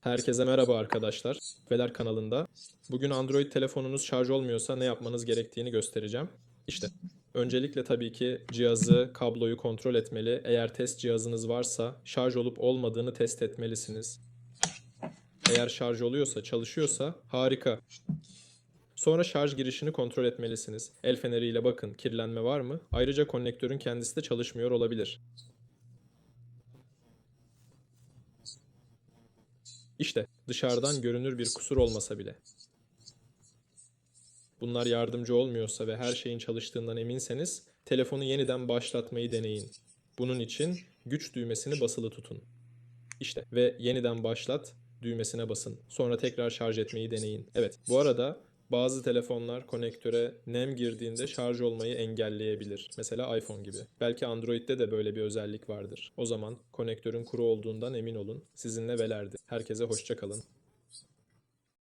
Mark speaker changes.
Speaker 1: Herkese merhaba arkadaşlar. Veler kanalında. Bugün Android telefonunuz şarj olmuyorsa ne yapmanız gerektiğini göstereceğim. İşte öncelikle tabii ki cihazı, kabloyu kontrol etmeli. Eğer test cihazınız varsa şarj olup olmadığını test etmelisiniz. Eğer şarj oluyorsa, çalışıyorsa harika. Sonra şarj girişini kontrol etmelisiniz. El feneriyle bakın kirlenme var mı? Ayrıca konnektörün kendisi de çalışmıyor olabilir. İşte dışarıdan görünür bir kusur olmasa bile. Bunlar yardımcı olmuyorsa ve her şeyin çalıştığından eminseniz telefonu yeniden başlatmayı deneyin. Bunun için güç düğmesini basılı tutun. İşte ve yeniden başlat düğmesine basın. Sonra tekrar şarj etmeyi deneyin. Evet, bu arada bazı telefonlar konektöre nem girdiğinde şarj olmayı engelleyebilir. Mesela iPhone gibi. Belki Android'de de böyle bir özellik vardır. O zaman konektörün kuru olduğundan emin olun. Sizinle velerdi. Herkese hoşça kalın.